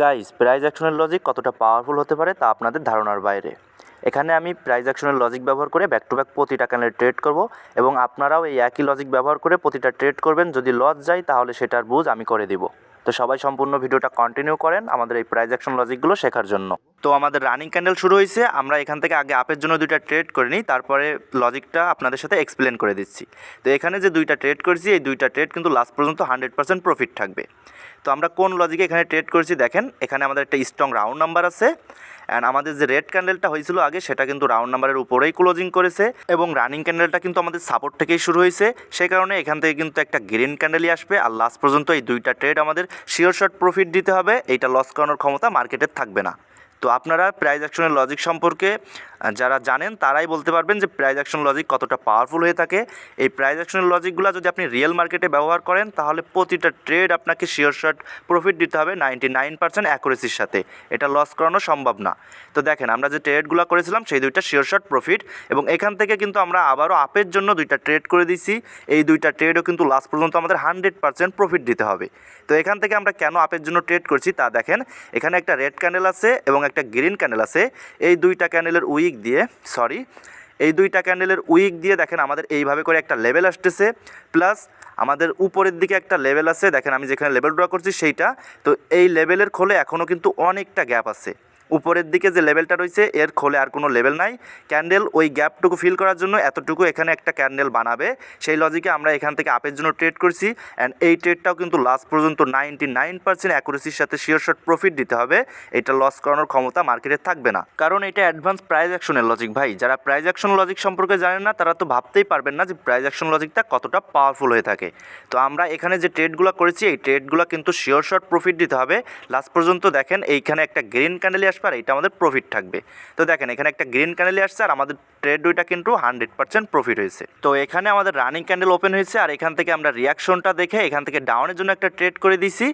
Guys price অ্যাকশনের logic কতটা powerful হতে পারে তা আপনাদের ধারণার বাইরে। এখানে আমি প্রাইজ অ্যাকশনের লজিক ব্যবহার করে ব্যাক টু ব্যাক প্রতিটা ক্যানেল ট্রেড করব এবং আপনারাও এই একই লজিক ব্যবহার করে প্রতিটা ট্রেড করবেন। যদি লস যায়, তাহলে সেটার বুঝ আমি করে দিব। তো সবাই সম্পূর্ণ ভিডিওটা কন্টিনিউ করেন আমাদের এই প্রাইজ অ্যাকশন লজিকগুলো শেখার জন্য। তো আমাদের রানিং ক্যান্ডেল শুরু হয়েছে। আমরা এখান থেকে আগে আপের জন্য দুইটা ট্রেড করে নিই, তারপরে লজিকটা আপনাদের সাথে এক্সপ্লেন করে দিচ্ছি। তো এখানে যে দুইটা ট্রেড করেছি, এই দুইটা ট্রেড কিন্তু লাস্ট পর্যন্ত হান্ড্রেড পার্সেন্ট প্রফিট থাকবে। তো আমরা কোন লজিকে এখানে ট্রেড করেছি দেখেন, এখানে আমাদের একটা স্ট্রং রাউন্ড নাম্বার আছে। অ্যান্ড আমাদের যে রেড ক্যান্ডেলটা হয়েছিল আগে, সেটা কিন্তু রাউন্ড নাম্বারের উপরেই ক্লোজিং করেছে। এবং রানিং ক্যান্ডেলটা কিন্তু আমাদের সাপোর্ট থেকেই শুরু হয়েছে। সেই কারণে এখান থেকে কিন্তু একটা গ্রিন ক্যান্ডেলই আসবে। আর লাস্ট পর্যন্ত এই দুইটা ট্রেড আমাদের শিওর শর্ট প্রফিট দিতে হবে। এইটা লস করানোর ক্ষমতা মার্কেটের থাকবে না। তো আপনারা প্রাইজ অ্যাকশনের লজিক সম্পর্কে যারা জানেন তারাই বলতে পারবেন যে প্রাইজ অ্যাকশন লজিক কতটা পাওয়ারফুল হয়ে থাকে। এই প্রাইজ অ্যাকশনের লজিকগুলো যদি আপনি রিয়েল মার্কেটে ব্যবহার করেন, তাহলে প্রতিটা ট্রেড আপনাকে শিওর শর্ট প্রফিট দিতে হবে নাইনটি নাইন পার্সেন্ট অ্যাকুরেসির সাথে। এটা লস করানো সম্ভব না। তো দেখেন, আমরা যে ট্রেডগুলো করেছিলাম, সেই দুইটা শিওর শর্ট প্রফিট এবং এখান থেকে কিন্তু আমরা আবারও আপের জন্য দুইটা ট্রেড করে দিয়েছি। এই দুইটা ট্রেডও কিন্তু লাস্ট পর্যন্ত আমাদের হান্ড্রেড পার্সেন্ট প্রফিট দিতে হবে। তো এখান থেকে আমরা কেন আপের জন্য ট্রেড করছি তা দেখেন, এখানে একটা রেড ক্যান্ডেল আছে এবং একটা গ্রিন ক্যান্ডেল আছে। এই দুইটা ক্যান্ডেলের উইক দিয়ে সরি এই দুইটা ক্যান্ডেলের উইক দিয়ে দেখেন আমাদের এইভাবে করে একটা লেভেল আসতেছে প্লাস আমাদের উপরের দিকে একটা লেভেল আছে, দেখেন আমি যেখানে লেভেল ড্র করছি সেইটা, তো এই লেভেলের খোলে এখনও কিন্তু অনেকটা গ্যাপ আছে। উপরের দিকে যে লেভেলটা রয়েছে, এর খোলে আর কোনো লেভেল নাই। ক্যান্ডেল ওই গ্যাপটুকু ফিল করার জন্য এতটুকু এখানে একটা ক্যান্ডেল বানাবে। সেই লজিকে আমরা এখান থেকে আপের জন্য ট্রেড করছি অ্যান্ড এই ট্রেডটাও কিন্তু লাস্ট পর্যন্ত নাইনটি নাইন পার্সেন্ট অ্যাকুরেসির সাথে শিওর শর্ট প্রফিট দিতে হবে। এটা লস করানোর ক্ষমতা মার্কেটে থাকবে না। কারণ এটা অ্যাডভান্স প্রাইজ অ্যাকশনের লজিক ভাই। যারা প্রাইজ অ্যাকশন লজিক সম্পর্কে জানেন না, তারা তো ভাবতেই পারবেন না যে প্রাইজ অ্যাকশন লজিকটা কতটা পাওয়ারফুল হয়ে থাকে। তো আমরা এখানে যে ট্রেডগুলো করেছি, এই ট্রেডগুলো কিন্তু শিওর শর্ট প্রফিট দিতে হবে। লাস্ট পর্যন্ত দেখেন, এইখানে একটা গ্রিন ক্যান্ডেলই আসবে আর এইটা আমাদের প্রফিট থাকবে। তো দেখেন, এখানে একটা গ্রিন ক্যান্ডেলই আসছে আর আমাদের ট্রেড দুইটা কিন্তু হান্ড্রেড পার্সেন্ট প্রফিট হয়েছে। তো এখানে আমাদের রানিং ক্যান্ডেল ওপেন হয়েছে আর এখান থেকে আমরা রিয়াকশনটা দেখে এখান থেকে ডাউনের জন্য একটা ট্রেড করে দিছি।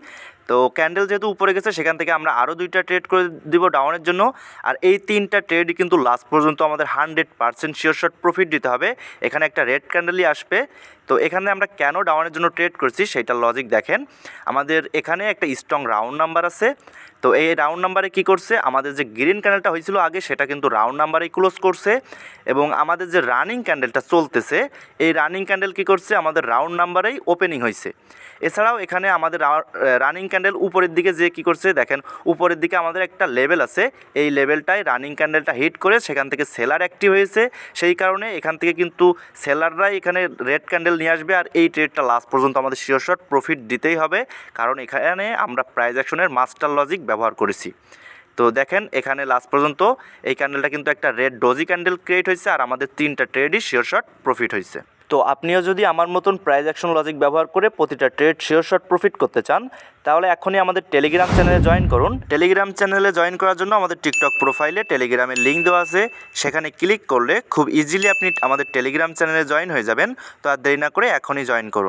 তো ক্যান্ডেল যেহেতু উপরে গেছে, সেখান থেকে আমরা আরও দুইটা ট্রেড করে দিব ডাউনের জন্য। আর এই তিনটা ট্রেডই কিন্তু লাস্ট পর্যন্ত আমাদের hundred percent sure short profit দিতে হবে। এখানে একটা রেড ক্যান্ডেলই আসবে। তো এখানে আমরা কেন ডাউনের জন্য ট্রেড করছি সেইটার লজিক দেখেন। আমাদের এখানে একটা স্ট্রং রাউন্ড নাম্বার আছে। তো এই রাউন্ড নাম্বারে কি করছে? আমাদের যে গ্রিন ক্যান্ডেলটা হয়েছিল আগে, সেটা কিন্তু রাউন্ড নাম্বারেই ক্লোজ করছে এবং আমাদের যে রানিং ক্যান্ডেলটা চলতেছে, এই রানিং ক্যান্ডেল কি করছে? আমাদের রাউন্ড নাম্বারেই ওপেনিং হয়েছে। এছাড়াও এখানে আমাদের রানিং ক্যান্ডেল উপরের দিকে যে কি করছে? দেখেন, উপরের দিকে আমাদের একটা লেভেল আছে। এই লেভেলটায় রানিং ক্যান্ডেলটা হিট করে সেখান থেকে সেলার অ্যাক্টিভ হয়েছে। সেই কারণে এখান থেকে কিন্তু সেলাররাই এখানে রেড ক্যান্ডেল নিয়ে আসবে আর এই ট্রেডটা লাস্ট পর্যন্ত আমাদের শিওর শর্ট প্রফিট দিতেই হবে। কারণ এখানে আমরা প্রাইজ অ্যাকশনের মাস্টার লজিক ব্যবহার করেছি। তো দেখেন, এখানে লাস্ট পর্যন্ত এই ক্যান্ডেলটা কিন্তু একটা রেড ডোজি ক্যান্ডেল ক্রিয়েট হয়েছে আর আমাদের তিনটা ট্রেডই শিওর শর্ট প্রফিট হয়েছে। তো আপনিও যদি আমার মতন প্রাইজ অ্যাকশন লজিক ব্যবহার করে প্রতিটা ট্রেড শিওর শর্ট প্রফিট করতে চান, তাহলে এখনই আমাদের টেলিগ্রাম চ্যানেলে জয়েন করুন। টেলিগ্রাম চ্যানেলে জয়েন করার জন্য আমাদের টিকটক প্রোফাইলে টেলিগ্রামের লিঙ্ক দেওয়া আছে। সেখানে ক্লিক করলে খুব ইজিলি আপনি আমাদের টেলিগ্রাম চ্যানেলে জয়েন হয়ে যাবেন। তো আর দেরি না করে এখনই জয়েন করুন।